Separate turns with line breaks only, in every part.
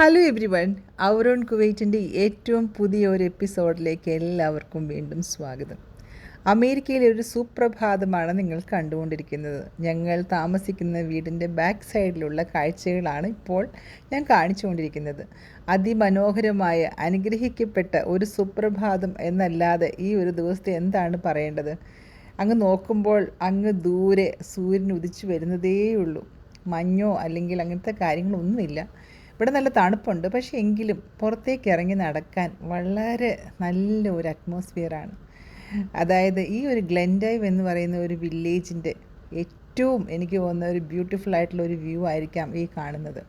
Hello everyone ഔറോൺ കുവൈറ്റിന്റെ ഏറ്റവും പുതിയ ഒരു എപ്പിസോഡിലേക്ക് എല്ലാവർക്കും വീണ്ടും സ്വാഗതം. അമേരിക്കയിലെ ഒരു സുപ്രഭാതമാണ് നിങ്ങൾ കണ്ടുകൊണ്ടിരിക്കുന്നത്. ഞങ്ങൾ താമസിക്കുന്ന വീടിന്റെ ബാക്ക് സൈഡിലുള്ള കാഴ്ചകളാണ് ഇപ്പോൾ ഞാൻ കാണിച്ചുകൊണ്ടിരിക്കുന്നത്. അതിമനോഹരമായ അനുഗ്രഹിക്കപ്പെട്ട ഒരു സുപ്രഭാതം എന്നല്ലാതെ ഈ ഒരു ദിവസത്തെ എന്താണ് പറയേണ്ടത്? അങ്ങ് നോക്കുമ്പോൾ അങ്ങ് ദൂരെ സൂര്യൻ ഉദിച്ചു വരുന്നതേയുള്ളൂ. മഞ്ഞോ അല്ലെങ്കിൽ അങ്ങനത്തെ കാര്യങ്ങളൊന്നുമില്ല. ഇവിടെ നല്ല തണുപ്പുണ്ട്. പക്ഷേ എങ്കിലും പുറത്തേക്ക് ഇറങ്ങി നടക്കാൻ വളരെ നല്ല ഒരു അറ്റ്മോസ്ഫിയറാണ് അതായത് ഈ ഒരു ഗ്ലെൻഡൈവ് എന്ന് പറയുന്ന ഒരു വില്ലേജിന്റെ ഏറ്റവും എനിക്ക് തോന്നുന്ന ഒരു ബ്യൂട്ടിഫുൾ ആയിട്ടുള്ള ഒരു വ്യൂ ആയിരിക്കാം ഈ കാണുന്നത്.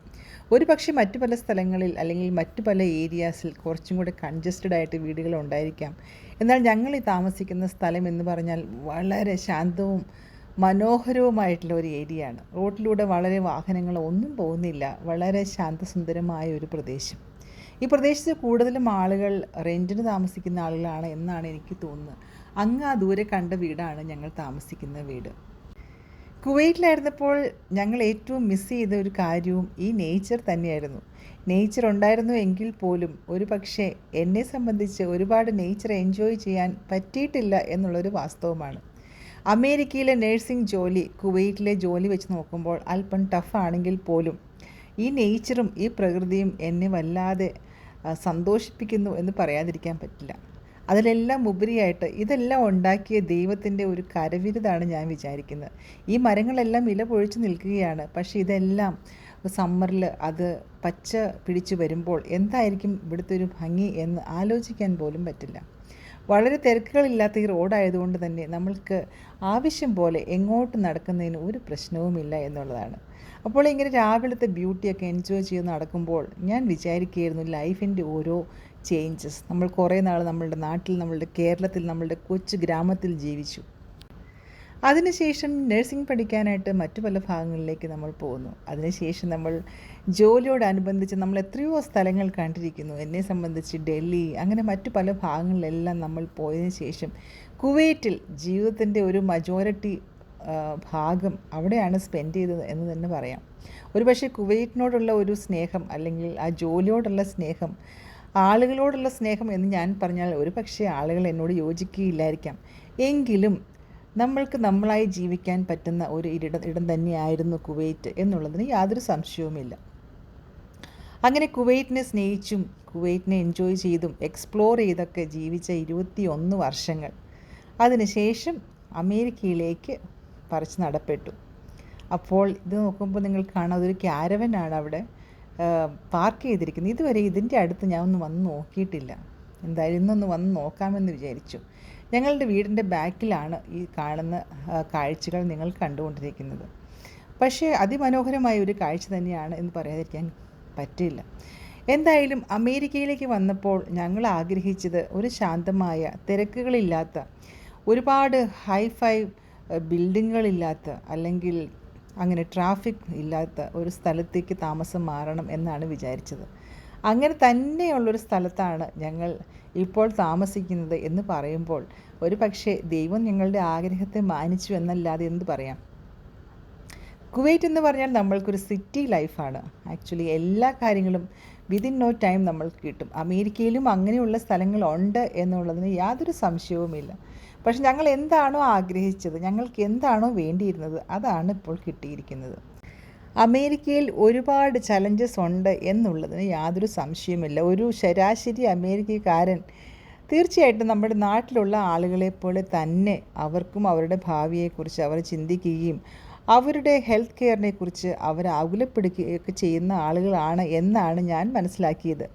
ഒരു പക്ഷേ മറ്റു പല സ്ഥലങ്ങളിൽ അല്ലെങ്കിൽ മറ്റു പല ഏരിയാസിൽ കുറച്ചും കൂടെ കൺജസ്റ്റഡ് ആയിട്ട് വീടുകൾ ഉണ്ടായിരിക്കാം. എന്നാൽ ഞങ്ങൾ ഈ താമസിക്കുന്ന സ്ഥലം എന്ന് പറഞ്ഞാൽ വളരെ ശാന്തവും മനോഹരവുമായിട്ടുള്ള ഒരു ഏരിയയാണ്. റോഡിലൂടെ വളരെ വാഹനങ്ങൾ ഒന്നും പോകുന്നില്ല. വളരെ ശാന്തസുന്ദരമായ ഒരു പ്രദേശം. ഈ പ്രദേശത്ത് കൂടുതലും ആളുകൾ റെന്റിന് താമസിക്കുന്ന ആളുകളാണ് എന്നാണ് എനിക്ക് തോന്നുന്നത്. അങ്ങ് ആ ദൂരെ കണ്ട വീടാണ് ഞങ്ങൾ താമസിക്കുന്ന വീട്. കുവൈറ്റിലായിരുന്നപ്പോൾ ഞങ്ങൾ ഏറ്റവും മിസ് ചെയ്ത ഒരു കാര്യവും ഈ നേച്ചർ തന്നെയായിരുന്നു. നേച്ചർ ഉണ്ടായിരുന്നു എങ്കിൽ പോലും ഒരു പക്ഷേ എന്നെ സംബന്ധിച്ച് ഒരുപാട് നേച്ചർ എൻജോയ് ചെയ്യാൻ പറ്റിയിട്ടില്ല എന്നുള്ളൊരു വാസ്തവമാണ്. അമേരിക്കയിലെ നഴ്സിംഗ് ജോലി കുവൈറ്റിലെ ജോലി വെച്ച് നോക്കുമ്പോൾ അല്പം ടഫാണെങ്കിൽ പോലും ഈ നേച്ചറും ഈ പ്രകൃതിയും എന്നെ വല്ലാതെ സന്തോഷിപ്പിക്കുന്നു എന്ന് പറയാതിരിക്കാൻ പറ്റില്ല. അതിലെല്ലാം ഉപരിയായിട്ട് ഇതെല്ലാം ഉണ്ടാക്കിയ ദൈവത്തിന്റെ ഒരു കരവിരുതാണ് ഞാൻ വിചാരിക്കുന്നത്. ഈ മരങ്ങളെല്ലാം ഇല പൊഴിച്ച് നിൽക്കുകയാണ്. പക്ഷേ ഇതെല്ലാം സമ്മറിൽ അത് പച്ച പിടിച്ചു വരുമ്പോൾ എന്തായിരിക്കും ഇവിടുത്തെ ഒരു ഭംഗി എന്ന് ആലോചിക്കാൻ പോലും പറ്റില്ല. വളരെ തിരക്കുകളില്ലാത്ത ഈ റോഡായതുകൊണ്ട് തന്നെ നമ്മൾക്ക് ആവശ്യം പോലെ എങ്ങോട്ട് നടക്കുന്നതിന് ഒരു പ്രശ്നവുമില്ല എന്നുള്ളതാണ്. അപ്പോൾ ഇങ്ങനെ രാവിലത്തെ ബ്യൂട്ടിയൊക്കെ എൻജോയ് ചെയ്ത് നടക്കുമ്പോൾ ഞാൻ വിചാരിക്കുകയായിരുന്നു ലൈഫിന്റെ ഓരോ ചേഞ്ചസ് നമ്മൾ കുറേ നാൾ നമ്മളുടെ നാട്ടിൽ നമ്മളുടെ കേരളത്തിൽ നമ്മളുടെ കൊച്ചു ഗ്രാമത്തിൽ ജീവിച്ചു. അതിനുശേഷം നഴ്സിംഗ് പഠിക്കാനായിട്ട് മറ്റു പല ഭാഗങ്ങളിലേക്ക് നമ്മൾ പോകുന്നു. അതിനുശേഷം നമ്മൾ ജോലിയോടനുബന്ധിച്ച് നമ്മൾ എത്രയോ സ്ഥലങ്ങൾ കണ്ടിരിക്കുന്നു. എന്നെ സംബന്ധിച്ച് ഡൽഹി അങ്ങനെ മറ്റു പല ഭാഗങ്ങളിലെല്ലാം നമ്മൾ പോയതിന് ശേഷം കുവൈറ്റിൽ ജീവിതത്തിന്റെ ഒരു മജോറിറ്റി ഭാഗം അവിടെയാണ് സ്പെൻഡ് ചെയ്തത് എന്ന് തന്നെ പറയാം. ഒരു പക്ഷേ കുവൈറ്റിനോടുള്ള ഒരു സ്നേഹം അല്ലെങ്കിൽ ആ ജോലിയോടുള്ള സ്നേഹം ആളുകളോടുള്ള സ്നേഹം എന്ന് ഞാൻ പറഞ്ഞാൽ ഒരു പക്ഷേ ആളുകൾ എന്നോട് യോജിക്കുകയില്ലായിരിക്കാം. എങ്കിലും നമ്മൾക്ക് നമ്മളായി ജീവിക്കാൻ പറ്റുന്ന ഒരു ഇടം ഇടം തന്നെയായിരുന്നു കുവൈറ്റ് എന്നുള്ളതിന് യാതൊരു സംശയവുമില്ല. അങ്ങനെ കുവൈറ്റിനെ സ്നേഹിച്ചും കുവൈറ്റിനെ എൻജോയ് ചെയ്തും എക്സ്പ്ലോർ ചെയ്തൊക്കെ ജീവിച്ച ഇരുപത്തി ഒന്ന് വർഷങ്ങൾ. അതിനുശേഷം അമേരിക്കയിലേക്ക് പറിച്ച് നടപ്പെട്ടു. അപ്പോൾ ഇത് നോക്കുമ്പോൾ നിങ്ങൾ കാണാം അതൊരു ക്യാരവനാണ് അവിടെ. പാർക്ക് ചെയ്തിരിക്കുന്നത്. ഇതുവരെ ഇതിന്റെ അടുത്ത് ഞാൻ ഒന്ന് വന്ന് നോക്കിയിട്ടില്ല. എന്തായാലും ഇന്നൊന്ന് വന്ന് നോക്കാമെന്ന് വിചാരിച്ചു. ഞങ്ങളുടെ വീടിന്റെ ബാക്കിലാണ് ഈ കാണുന്ന കാഴ്ചകൾ നിങ്ങൾ കണ്ടുകൊണ്ടിരിക്കുന്നത്. പക്ഷേ അതിമനോഹരമായ ഒരു കാഴ്ച തന്നെയാണ് എന്ന് പറയാതിരിക്കാൻ പറ്റില്ല. എന്തായാലും അമേരിക്കയിലേക്ക് വന്നപ്പോൾ ഞങ്ങൾ ആഗ്രഹിച്ചത് ഒരു ശാന്തമായ തിരക്കുകളില്ലാത്ത ഒരുപാട് ഹൈഫൈ ബിൽഡിങ്ങുകളില്ലാത്ത അല്ലെങ്കിൽ അങ്ങനെ ട്രാഫിക് ഇല്ലാത്ത ഒരു സ്ഥലത്തേക്ക് താമസം മാറണം എന്നാണ് വിചാരിച്ചത്. അങ്ങനെ തന്നെയുള്ളൊരു സ്ഥലത്താണ് ഞങ്ങൾ ഇപ്പോൾ താമസിക്കുന്നത് എന്ന് പറയുമ്പോൾ ഒരു പക്ഷേ ദൈവം ഞങ്ങളുടെ ആഗ്രഹത്തെ മാനിച്ചു എന്നല്ലാതെ എന്ത് പറയാം? കുവൈറ്റ് എന്ന് പറഞ്ഞാൽ നമ്മൾക്കൊരു സിറ്റി ലൈഫാണ്. ആക്ച്വലി എല്ലാ കാര്യങ്ങളും വിതിൻ നോ ടൈം നമ്മൾക്ക് കിട്ടും. അമേരിക്കയിലും അങ്ങനെയുള്ള സ്ഥലങ്ങളുണ്ട് എന്നുള്ളതിന് യാതൊരു സംശയവുമില്ല. പക്ഷെ ഞങ്ങൾ എന്താണോ ആഗ്രഹിച്ചത് ഞങ്ങൾക്ക് എന്താണോ വേണ്ടിയിരുന്നത് അതാണ് ഇപ്പോൾ കിട്ടിയിരിക്കുന്നത്. അമേരിക്കയിൽ ഒരുപാട് ചലഞ്ചസ് ഉണ്ട് എന്നുള്ളതിന് യാതൊരു സംശയമില്ല ഒരു ശരാശരി അമേരിക്കക്കാരൻ തീർച്ചയായിട്ടും നമ്മുടെ നാട്ടിലുള്ള ആളുകളെപ്പോലെ തന്നെ അവർക്കും അവരുടെ ഭാവിയെക്കുറിച്ച് അവർ ചിന്തിക്കുകയും അവരുടെ ഹെൽത്ത് കെയറിനെ കുറിച്ച് അവർ ആകുലപ്പെടുകയൊക്കെ ചെയ്യുന്ന ആളുകളാണ് എന്നാണ് ഞാൻ മനസ്സിലാക്കിയത്.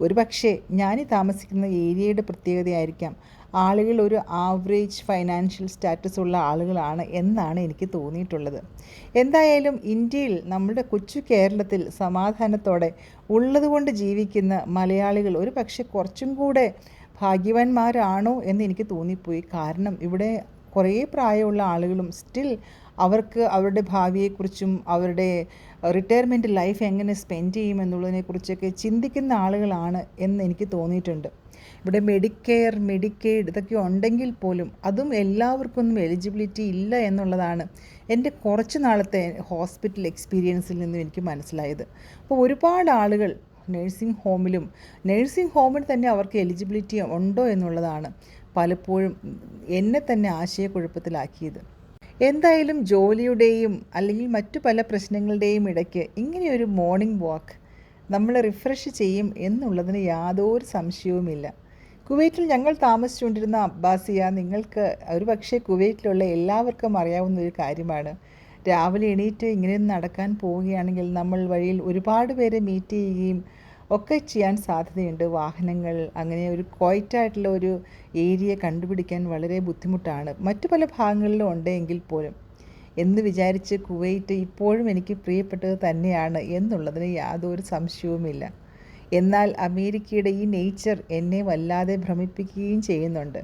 ഒരു പക്ഷേ ഞാനീ താമസിക്കുന്ന ഏരിയയുടെ പ്രത്യേകതയായിരിക്കാം. ആളുകൾ ഒരു ആവറേജ് ഫൈനാൻഷ്യൽ സ്റ്റാറ്റസ് ഉള്ള ആളുകളാണ് എന്നാണ് എനിക്ക് തോന്നിയിട്ടുള്ളത്. എന്തായാലും ഇന്ത്യയിൽ നമ്മുടെ കൊച്ചു കേരളത്തിൽ സമാധാനത്തോടെ ഉള്ളതുകൊണ്ട് ജീവിക്കുന്ന മലയാളികൾ ഒരു പക്ഷേ കുറച്ചും കൂടെ ഭാഗ്യവാന്മാരാണോ എന്ന് എനിക്ക് തോന്നിപ്പോയി. കാരണം ഇവിടെ കുറേ പ്രായമുള്ള ആളുകളും സ്റ്റിൽ അവർക്ക് അവരുടെ ഭാവിയെക്കുറിച്ചും അവരുടെ റിട്ടയർമെന്റ് ലൈഫ് എങ്ങനെ സ്പെൻഡ് ചെയ്യും എന്നുള്ളതിനെക്കുറിച്ചൊക്കെ ചിന്തിക്കുന്ന ആളുകളാണ് എന്ന് എനിക്ക് തോന്നിയിട്ടുണ്ട്. ഇവിടെ മെഡിക്കെയർ മെഡിക്കെയ്ഡ് ഇതൊക്കെ ഉണ്ടെങ്കിൽ പോലും അതും എല്ലാവർക്കൊന്നും എലിജിബിലിറ്റി ഇല്ല എന്നുള്ളതാണ് എന്റെ കുറച്ച് നാളത്തെ ഹോസ്പിറ്റൽ എക്സ്പീരിയൻസിൽ നിന്നും എനിക്ക് മനസ്സിലായത്. അപ്പോൾ ഒരുപാട് ആളുകൾ നഴ്സിംഗ് ഹോമിലും നഴ്സിംഗ് ഹോമിൽ തന്നെ അവർക്ക് എലിജിബിലിറ്റി ഉണ്ടോ എന്നുള്ളതാണ്. പലപ്പോഴും എന്നെ തന്നെ ആശയക്കുഴപ്പത്തിലാക്കിയത്. എന്തായാലും ജോലിയുടെയും അല്ലെങ്കിൽ മറ്റു പല പ്രശ്നങ്ങളുടെയും ഇടയ്ക്ക് ഇങ്ങനെയൊരു മോർണിംഗ് വാക്ക് നമ്മൾ റിഫ്രഷ് ചെയ്യും എന്നുള്ളതിന് യാതൊരു സംശയവുമില്ല. കുവൈറ്റിൽ ഞങ്ങൾ താമസിച്ചുകൊണ്ടിരുന്ന അബ്ബാസിയ നിങ്ങൾക്ക് ഒരു പക്ഷേ കുവൈറ്റിലുള്ള എല്ലാവർക്കും അറിയാവുന്ന ഒരു കാര്യമാണ്. രാവിലെ എണീറ്റ് ഇങ്ങനെ നടക്കാൻ പോവുകയാണെങ്കിൽ നമ്മൾ വഴിയിൽ ഒരുപാട് പേരെ മീറ്റ് ചെയ്യുകയും ഒക്കെ ചെയ്യാൻ സാധ്യതയുണ്ട്. വാഹനങ്ങൾ അങ്ങനെ ഒരു ക്വയറ്റായിട്ടുള്ള ഒരു ഏരിയ കണ്ടുപിടിക്കാൻ വളരെ ബുദ്ധിമുട്ടാണ്. മറ്റു പല ഭാഗങ്ങളിലും ഉണ്ടെങ്കിൽ പോലും. എന്ന് വിചാരിച്ച് കുവൈറ്റ് ഇപ്പോഴും എനിക്ക് പ്രിയപ്പെട്ടത് തന്നെയാണ് എന്നുള്ളതിന് യാതൊരു സംശയവുമില്ല. എന്നാൽ അമേരിക്കയുടെ ഈ നേച്ചർ എന്നെ വല്ലാതെ ഭ്രമിപ്പിക്കുകയും ചെയ്യുന്നുണ്ട്.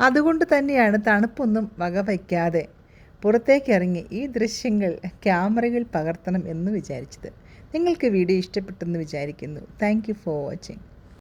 അതുകൊണ്ട് തന്നെയാണ് തണുപ്പൊന്നും വകവയ്ക്കാതെ പുറത്തേക്കിറങ്ങി ഈ ദൃശ്യങ്ങൾ ക്യാമറയിൽ പകർത്തണം എന്ന് വിചാരിച്ചത്. നിങ്ങൾക്ക് വീഡിയോ ഇഷ്ടപ്പെട്ടെന്ന് വിചാരിക്കുന്നു. Thank for watching